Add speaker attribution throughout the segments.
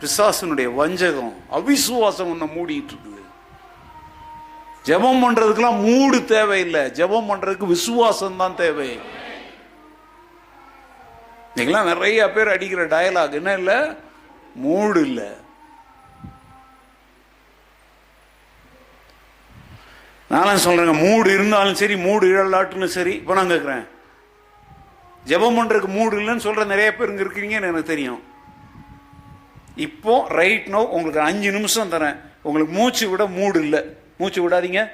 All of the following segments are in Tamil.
Speaker 1: பிசாசனுடைய வஞ்சகம் அவிசுவாசம் ஒன்று மூடிட்டு இருக்குது. ஜெபம் பண்றதுக்கெல்லாம் மூடு தேவையில்லை. ஜெபம் பண்றதுக்கு விசுவாசம் தான் தேவை. இன்னைக்கெல்லாம் நிறைய பேர் அடிக்கிற டயலாக் என்ன இல்லை? மூடு இல்லை. நானும் சொல்றேங்க மூடு இருந்தாலும் சரி மூடு இழலாட்டுன்னு சரி. இப்போ நான் கேட்குறேன் ஜெபம் பண்றதுக்கு மூடு இல்லைன்னு சொல்ற நிறைய பேர் இங்க இருக்கிறீங்கன்னு எனக்கு தெரியும். இப்போ ரைட் நோ உங்களுக்கு அஞ்சு நிமிஷம் தரேன். உங்களுக்கு மூச்சு விட மூடு இல்லை. மூச்சு விடாதீங்க.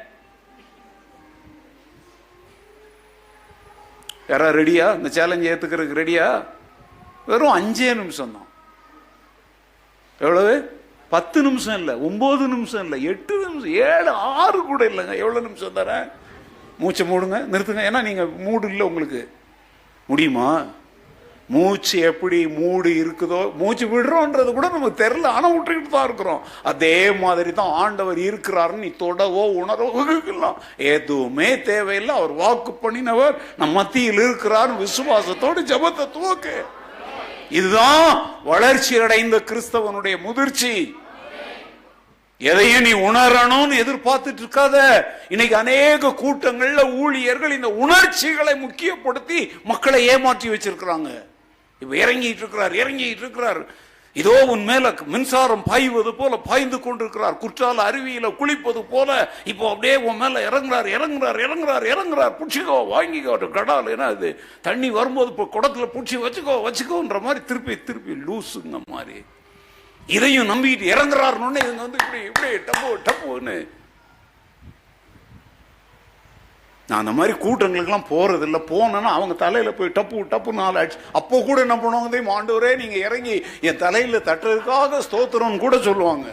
Speaker 1: யாரா ரெடியா இந்த சேலஞ்ச் ஏத்துக்கிறதுக்கு ரெடியா வெறும் அஞ்சே நிமிஷம் தான். எவ்வளவு? பத்து நிமிஷம் இல்லை. ஒன்பது நிமிஷம் இல்லை. எட்டு நிமிஷம் ஏழு ஆறு கூட இல்லைங்க. எவ்வளோ நிமிஷம் தரேன்? மூச்சை மூடுங்க நிறுத்துங்க. ஏன்னா நீங்கள் மூடு இல்லை உங்களுக்கு. முடியுமா? மூச்சு எப்படி மூடு இருக்குதோ மூச்சு விடுறோன்றது கூட நமக்கு தெரில ஆனால் விட்டுக்கிட்டு தான் இருக்கிறோம். அதே மாதிரி தான் ஆண்டவர் இருக்கிறாருன்னு நீ தொடவோ உணரவோ இருக்கலாம் எதுவுமே தேவையில்லை. அவர் வாக்கு பண்ணினவர் நம் மத்தியில் இருக்கிறார் விசுவாசத்தோடு ஜெபத்தை துவக்கு. இதுதான் வளர்ச்சி அடைந்த கிறிஸ்தவனுடைய முதிர்ச்சி. எதையும் நீ உணரணும்னு எதிர்பார்த்துட்டு இருக்காத. இன்னைக்கு அநேக கூட்டங்கள்ல ஊழியர்கள் இந்த உணர்ச்சிகளை முக்கியப்படுத்தி மக்களை ஏமாற்றி வச்சிருக்கிறாங்க. இப்போ இறங்கிட்டு இருக்கிறார் இறங்கிட்டு இருக்கிறார் இதோ உன் மேல மின்சாரம் பாய்வது போல பாய்ந்து கொண்டிருக்கிறார். குற்றால அருவியில குளிப்பது போல இப்போ அப்படியே உன் மேல இறங்குறார் இறங்குறார் இறங்குறார் இறங்குறார். பிடிச்சிக்கோ வாங்கிக்கோ. கடால் ஏன்னா அது தண்ணி வரும்போது இப்போ குடத்துல பிடிச்சி வச்சுக்கோ வச்சுக்கோன்ற மாதிரி திருப்பி திருப்பி லூசுங்க மாதிரி. இதையும் நம்பிக்கிட்டு இறங்குறாருன்னு இவங்க வந்து இப்படி இப்படி டப்பு டப்புன்னு நான் அந்த மாதிரி கூட்டங்களுக்கெல்லாம் போகிறதில்ல இல்லை போனேன்னா அவங்க தலையில் போய் டப்பு டப்பு நாலு அடிச்சு அப்போ கூட என்ன பண்ணுவாங்க தெரியுமா? ஆண்டவரே நீங்கள் இறங்கி என் தலையில் தட்டுறதுக்காக ஸ்தோத்திரம்னு கூட சொல்லுவாங்க.